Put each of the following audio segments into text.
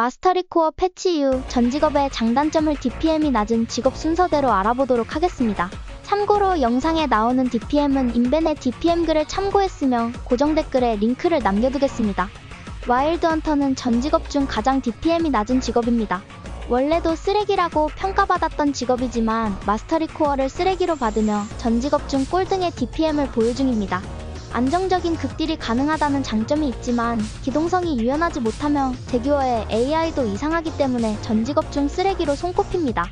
마스터리코어 패치 이후 전 직업의 장단점을 DPM이 낮은 직업 순서대로 알아보도록 하겠습니다. 참고로 영상에 나오는 DPM은 인벤의 DPM 글을 참고했으며 고정 댓글에 링크를 남겨두겠습니다. 와일드 헌터는 전 직업 중 가장 DPM이 낮은 직업입니다. 원래도 쓰레기라고 평가받았던 직업이지만 마스터리 코어를 쓰레기로 받으며 전 직업 중 꼴등의 DPM을 보유 중입니다. 안정적인 극딜이 가능하다는 장점이 있지만 기동성이 유연하지 못하며 대규어의 AI도 이상하기 때문에 전 직업 중 쓰레기로 손꼽힙니다.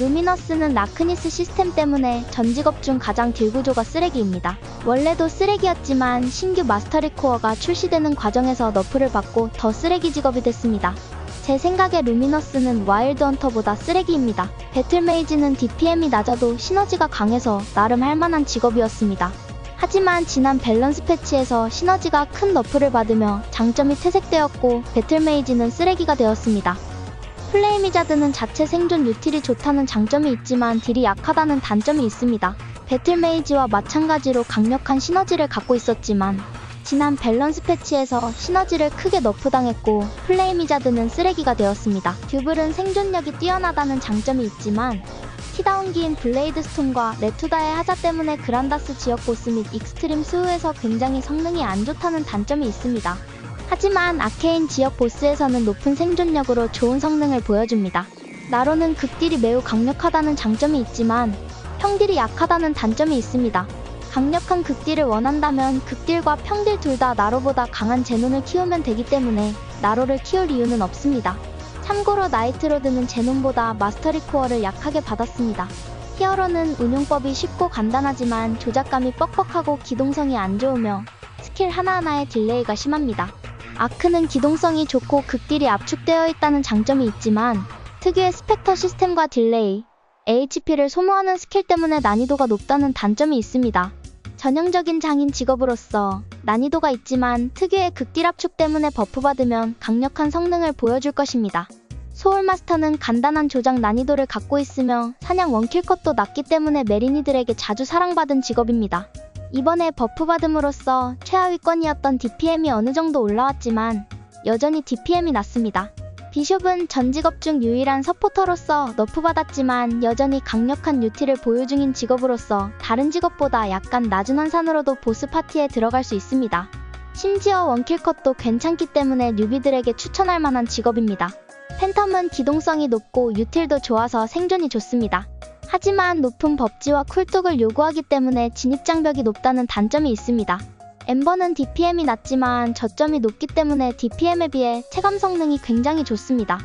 루미너스는 라크니스 시스템 때문에 전 직업 중 가장 딜 구조가 쓰레기입니다. 원래도 쓰레기였지만 신규 마스터리 코어가 출시되는 과정에서 너프를 받고 더 쓰레기 직업이 됐습니다. 제 생각에 루미너스는 와일드 헌터보다 쓰레기입니다. 배틀메이지는 DPM이 낮아도 시너지가 강해서 나름 할만한 직업이었습니다. 하지만 지난 밸런스 패치에서 시너지가 큰 너프를 받으며 장점이 퇴색되었고 배틀메이지는 쓰레기가 되었습니다. 플레이미자드는 자체 생존 유틸이 좋다는 장점이 있지만 딜이 약하다는 단점이 있습니다. 배틀메이지와 마찬가지로 강력한 시너지를 갖고 있었지만 지난 밸런스 패치에서 시너지를 크게 너프당했고 플레이미자드는 쓰레기가 되었습니다. 듀블은 생존력이 뛰어나다는 장점이 있지만 키다운기인 블레이드 스톤과 레투다의 하자 때문에 그란다스 지역 보스 및 익스트림 수호에서 굉장히 성능이 안 좋다는 단점이 있습니다. 하지만 아케인 지역 보스에서는 높은 생존력으로 좋은 성능을 보여줍니다. 나로는 극딜이 매우 강력하다는 장점이 있지만 평딜이 약하다는 단점이 있습니다. 강력한 극딜을 원한다면 극딜과 평딜 둘 다 나로보다 강한 제논을 키우면 되기 때문에 나로를 키울 이유는 없습니다. 참고로 나이트로드는 제논보다 마스터리 코어를 약하게 받았습니다. 히어로는 운용법이 쉽고 간단하지만 조작감이 뻑뻑하고 기동성이 안 좋으며 스킬 하나하나의 딜레이가 심합니다. 아크는 기동성이 좋고 극딜이 압축되어 있다는 장점이 있지만 특유의 스펙터 시스템과 딜레이, HP를 소모하는 스킬 때문에 난이도가 높다는 단점이 있습니다. 전형적인 장인 직업으로서 난이도가 있지만 특유의 극딜 압축 때문에 버프 받으면 강력한 성능을 보여줄 것입니다. 소울마스터는 간단한 조작 난이도를 갖고 있으며 사냥 원킬 컷도 낮기 때문에 메리니들에게 자주 사랑받은 직업입니다. 이번에 버프받음으로써 최하위권이었던 DPM이 어느 정도 올라왔지만 여전히 DPM이 낮습니다. 비숍은 전 직업 중 유일한 서포터로서 너프받았지만 여전히 강력한 유티를 보유 중인 직업으로서 다른 직업보다 약간 낮은 환산으로도 보스 파티에 들어갈 수 있습니다. 심지어 원킬컷도 괜찮기 때문에 뉴비들에게 추천할 만한 직업입니다. 팬텀은 기동성이 높고 유틸도 좋아서 생존이 좋습니다. 하지만 높은 법지와 쿨뚝을 요구하기 때문에 진입장벽이 높다는 단점이 있습니다. 엠버는 DPM이 낮지만 저점이 높기 때문에 DPM에 비해 체감 성능이 굉장히 좋습니다.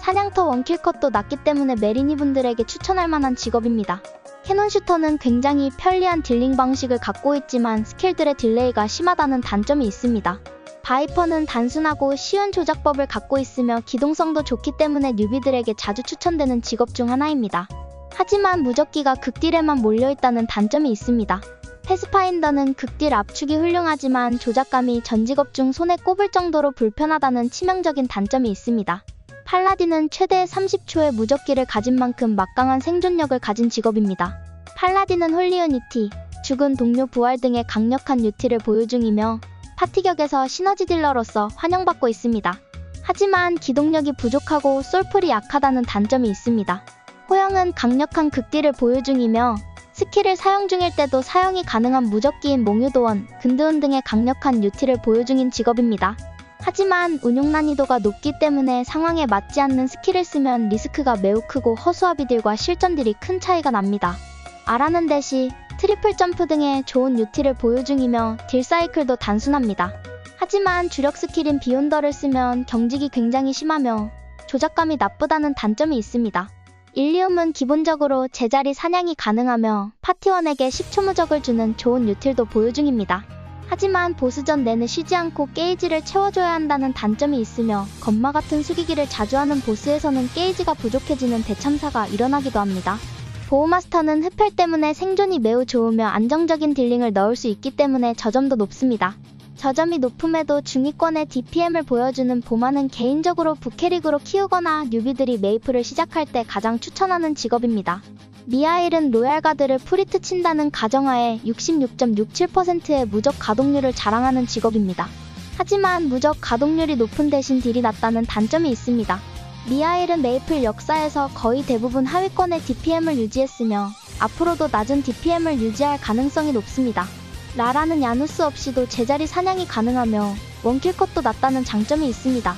사냥터 원킬컷도 낮기 때문에 메리니 분들에게 추천할 만한 직업입니다. 캐논 슈터는 굉장히 편리한 딜링 방식을 갖고 있지만 스킬들의 딜레이가 심하다는 단점이 있습니다. 바이퍼는 단순하고 쉬운 조작법을 갖고 있으며 기동성도 좋기 때문에 뉴비들에게 자주 추천되는 직업 중 하나입니다. 하지만 무적기가 극딜에만 몰려있다는 단점이 있습니다. 패스파인더는 극딜 압축이 훌륭하지만 조작감이 전 직업 중 손에 꼽을 정도로 불편하다는 치명적인 단점이 있습니다. 팔라딘은 최대 30초의 무적기를 가진 만큼 막강한 생존력을 가진 직업입니다. 팔라딘은 홀리유니티, 죽은 동료 부활 등의 강력한 유티를 보유 중이며 파티격에서 시너지 딜러로서 환영받고 있습니다. 하지만 기동력이 부족하고 솔플이 약하다는 단점이 있습니다. 호영은 강력한 극딜을 보유 중이며 스킬을 사용 중일 때도 사용이 가능한 무적기인 몽유도원, 근두운 등의 강력한 유티를 보유 중인 직업입니다. 하지만 운용 난이도가 높기 때문에 상황에 맞지 않는 스킬을 쓰면 리스크가 매우 크고 허수아비들과 실전들이 큰 차이가 납니다. 아라는 대시, 트리플 점프 등의 좋은 유티를 보유 중이며 딜 사이클도 단순합니다. 하지만 주력 스킬인 비욘더를 쓰면 경직이 굉장히 심하며 조작감이 나쁘다는 단점이 있습니다. 일리움은 기본적으로 제자리 사냥이 가능하며 파티원에게 10초 무적을 주는 좋은 유틸도 보유 중입니다. 하지만 보스전 내내 쉬지 않고 게이지를 채워줘야 한다는 단점이 있으며 건마 같은 숙이기를 자주 하는 보스에서는 게이지가 부족해지는 대참사가 일어나기도 합니다. 보호마스터는 흡혈 때문에 생존이 매우 좋으며 안정적인 딜링을 넣을 수 있기 때문에 저점도 높습니다. 저점이 높음에도 중위권의 DPM을 보여주는 보마는 개인적으로 부캐릭으로 키우거나 뉴비들이 메이플을 시작할 때 가장 추천하는 직업입니다. 미하일은 로얄가드를 프리트 친다는 가정하에 66.67%의 무적 가동률을 자랑하는 직업입니다. 하지만 무적 가동률이 높은 대신 딜이 낮다는 단점이 있습니다. 미하일은 메이플 역사에서 거의 대부분 하위권의 DPM을 유지했으며 앞으로도 낮은 DPM을 유지할 가능성이 높습니다. 라라는 야누스 없이도 제자리 사냥이 가능하며 원킬컷도 낮다는 장점이 있습니다.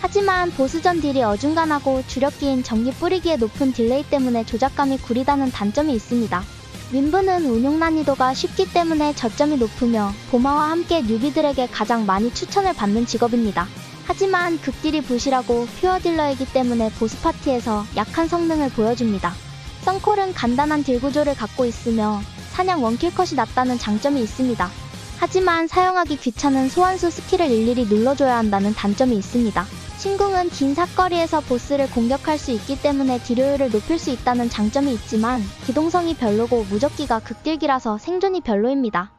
하지만 보스전 딜이 어중간하고 주력기인 전기 뿌리기의 높은 딜레이 때문에 조작감이 구리다는 단점이 있습니다. 윈브는 운용 난이도가 쉽기 때문에 저점이 높으며 보마와 함께 뉴비들에게 가장 많이 추천을 받는 직업입니다. 하지만 극딜이 부실하고 퓨어 딜러이기 때문에 보스 파티에서 약한 성능을 보여줍니다. 썬콜은 간단한 딜 구조를 갖고 있으며 사냥 원킬컷이 낮다는 장점이 있습니다. 하지만 사용하기 귀찮은 소환수 스킬을 일일이 눌러줘야 한다는 단점이 있습니다. 신궁은 긴 사거리에서 보스를 공격할 수 있기 때문에 딜효율을 높일 수 있다는 장점이 있지만 기동성이 별로고 무적기가 극딜기라서 생존이 별로입니다.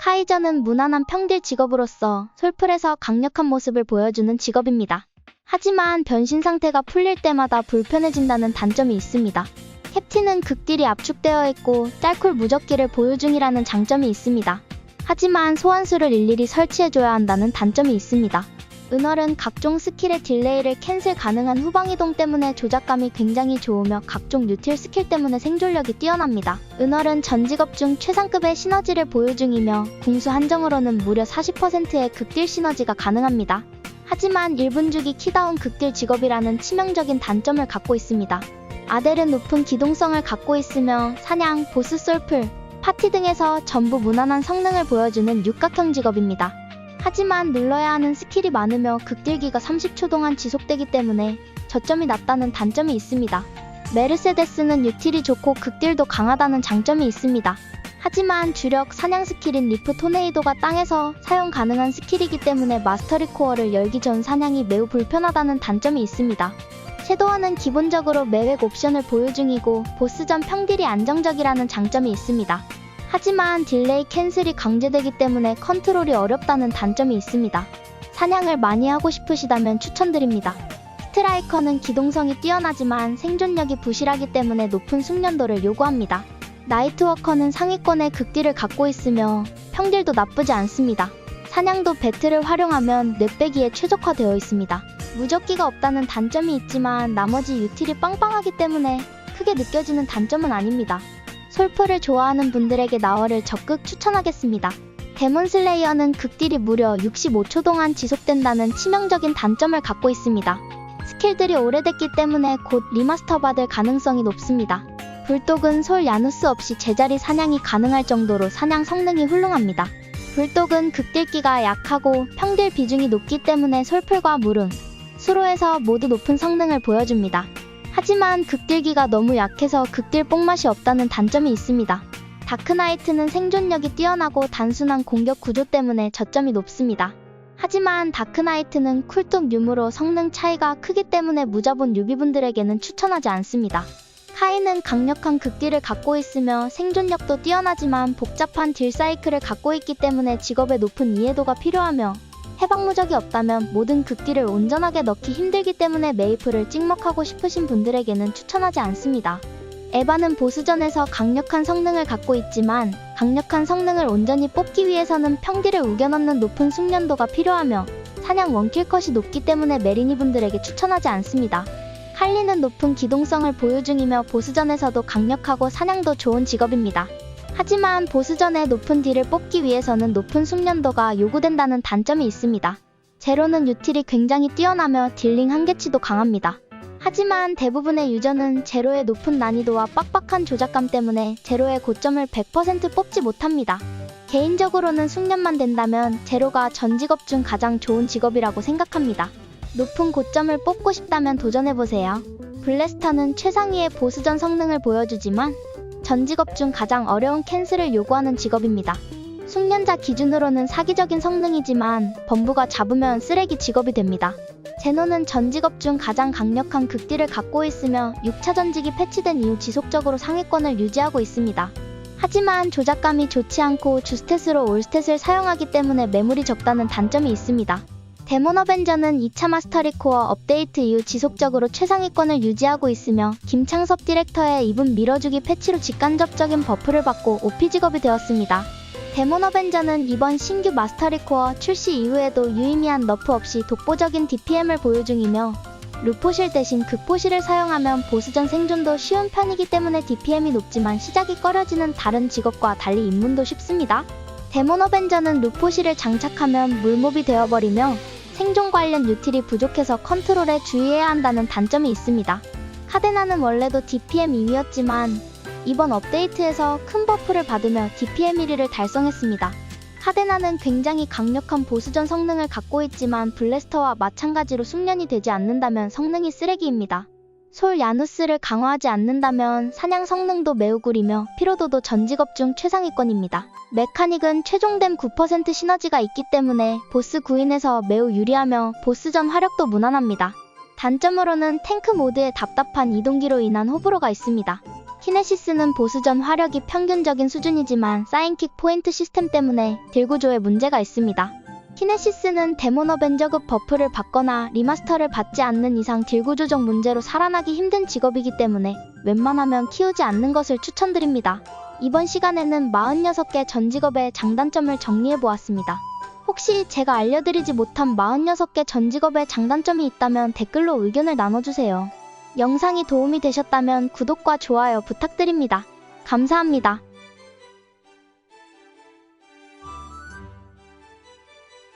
카이저는 무난한 평딜 직업으로서 솔플에서 강력한 모습을 보여주는 직업입니다. 하지만 변신 상태가 풀릴 때마다 불편해진다는 단점이 있습니다. 캡틴은 극딜이 압축되어 있고 짤쿨 무적기를 보유 중이라는 장점이 있습니다. 하지만 소환수를 일일이 설치해줘야 한다는 단점이 있습니다. 은월은 각종 스킬의 딜레이를 캔슬 가능한 후방이동 때문에 조작감이 굉장히 좋으며 각종 뉴틸 스킬 때문에 생존력이 뛰어납니다. 은월은 전 직업 중 최상급의 시너지를 보유 중이며 궁수 한정으로는 무려 40%의 극딜 시너지가 가능합니다. 하지만 1분 주기 키다운 극딜 직업이라는 치명적인 단점을 갖고 있습니다. 아델은 높은 기동성을 갖고 있으며 사냥, 보스 솔플, 파티 등에서 전부 무난한 성능을 보여주는 육각형 직업입니다. 하지만 눌러야 하는 스킬이 많으며 극딜기가 30초 동안 지속되기 때문에 저점이 낮다는 단점이 있습니다. 메르세데스는 유틸이 좋고 극딜도 강하다는 장점이 있습니다. 하지만 주력 사냥 스킬인 리프 토네이도가 땅에서 사용 가능한 스킬이기 때문에 마스터리 코어를 열기 전 사냥이 매우 불편하다는 단점이 있습니다. 섀도워는 기본적으로 매획 옵션을 보유 중이고 보스전 평딜이 안정적이라는 장점이 있습니다. 하지만 딜레이 캔슬이 강제되기 때문에 컨트롤이 어렵다는 단점이 있습니다. 사냥을 많이 하고 싶으시다면 추천드립니다. 스트라이커는 기동성이 뛰어나지만 생존력이 부실하기 때문에 높은 숙련도를 요구합니다. 나이트워커는 상위권의 극딜을 갖고 있으며 평딜도 나쁘지 않습니다. 사냥도 배틀을 활용하면 뇌빼기에 최적화되어 있습니다. 무적기가 없다는 단점이 있지만 나머지 유틸이 빵빵하기 때문에 크게 느껴지는 단점은 아닙니다. 솔프를 좋아하는 분들에게 나월을 적극 추천하겠습니다. 데몬슬레이어는 극딜이 무려 65초 동안 지속된다는 치명적인 단점을 갖고 있습니다. 스킬들이 오래됐기 때문에 곧 리마스터 받을 가능성이 높습니다. 불독은 솔 야누스 없이 제자리 사냥이 가능할 정도로 사냥 성능이 훌륭합니다. 불독은 극딜기가 약하고 평딜 비중이 높기 때문에 솔플과 무름, 수로에서 모두 높은 성능을 보여줍니다. 하지만 극딜기가 너무 약해서 극딜 뽕맛이 없다는 단점이 있습니다. 다크나이트는 생존력이 뛰어나고 단순한 공격 구조 때문에 저점이 높습니다. 하지만 다크나이트는 쿨뚝 류무로 성능 차이가 크기 때문에 무자본 유비분들에게는 추천하지 않습니다. 카이는 강력한 극딜을 갖고 있으며 생존력도 뛰어나지만 복잡한 딜 사이클을 갖고 있기 때문에 직업의 높은 이해도가 필요하며 해방무적이 없다면 모든 극딜을 온전하게 넣기 힘들기 때문에 메이플을 찍먹하고 싶으신 분들에게는 추천하지 않습니다. 에바는 보스전에서 강력한 성능을 갖고 있지만 강력한 성능을 온전히 뽑기 위해서는 평딜을 우겨넣는 높은 숙련도가 필요하며 사냥 원킬컷이 높기 때문에 메리니 분들에게 추천하지 않습니다. 할리는 높은 기동성을 보유 중이며 보스전에서도 강력하고 사냥도 좋은 직업입니다. 하지만 보스전에 높은 딜을 뽑기 위해서는 높은 숙련도가 요구된다는 단점이 있습니다. 제로는 유틸이 굉장히 뛰어나며 딜링 한계치도 강합니다. 하지만 대부분의 유저는 제로의 높은 난이도와 빡빡한 조작감 때문에 제로의 고점을 100% 뽑지 못합니다. 개인적으로는 숙련만 된다면 제로가 전 직업 중 가장 좋은 직업이라고 생각합니다. 높은 고점을 뽑고 싶다면 도전해보세요. 블래스터는 최상위의 보스전 성능을 보여주지만 전 직업 중 가장 어려운 캔슬을 요구하는 직업입니다. 숙련자 기준으로는 사기적인 성능이지만 범부가 잡으면 쓰레기 직업이 됩니다. 제노는 전 직업 중 가장 강력한 극딜을 갖고 있으며 6차 전직이 패치된 이후 지속적으로 상위권을 유지하고 있습니다. 하지만 조작감이 좋지 않고 주스탯으로 올스탯을 사용하기 때문에 매물이 적다는 단점이 있습니다. 데몬 어벤져는 2차 마스터리 코어 업데이트 이후 지속적으로 최상위권을 유지하고 있으며 김창섭 디렉터의 입은 밀어주기 패치로 직간접적인 버프를 받고 OP 직업이 되었습니다. 데몬 어벤져는 이번 신규 마스터 리 코어 출시 이후에도 유의미한 너프 없이 독보적인 DPM을 보유 중이며 루포실 대신 극포실을 사용하면 보스전 생존도 쉬운 편이기 때문에 DPM이 높지만 시작이 꺼려지는 다른 직업과 달리 입문도 쉽습니다. 데몬 어벤져는 루포실을 장착하면 물몹이 되어버리며 생존 관련 유틸이 부족해서 컨트롤에 주의해야 한다는 단점이 있습니다. 카데나는 원래도 DPM 2위였지만 이번 업데이트에서 큰 버프를 받으며 DPM 1위를 달성했습니다. 카데나는 굉장히 강력한 보스전 성능을 갖고 있지만 블래스터와 마찬가지로 숙련이 되지 않는다면 성능이 쓰레기입니다. 솔 야누스를 강화하지 않는다면 사냥 성능도 매우 구리며 피로도도 전 직업 중 최상위권입니다. 메카닉은 최종됨 9% 시너지가 있기 때문에 보스 구인에서 매우 유리하며 보스전 화력도 무난합니다. 단점으로는 탱크 모드의 답답한 이동기로 인한 호불호가 있습니다. 키네시스는 보스전 화력이 평균적인 수준이지만 사인킥 포인트 시스템 때문에 딜구조에 문제가 있습니다. 키네시스는 데몬 어벤져급 버프를 받거나 리마스터를 받지 않는 이상 딜구 조정 문제로 살아나기 힘든 직업이기 때문에 웬만하면 키우지 않는 것을 추천드립니다. 이번 시간에는 46개 전 직업의 장단점을 정리해 보았습니다. 혹시 제가 알려드리지 못한 46개 전 직업의 장단점이 있다면 댓글로 의견을 나눠주세요. 영상이 도움이 되셨다면 구독과 좋아요 부탁드립니다. 감사합니다.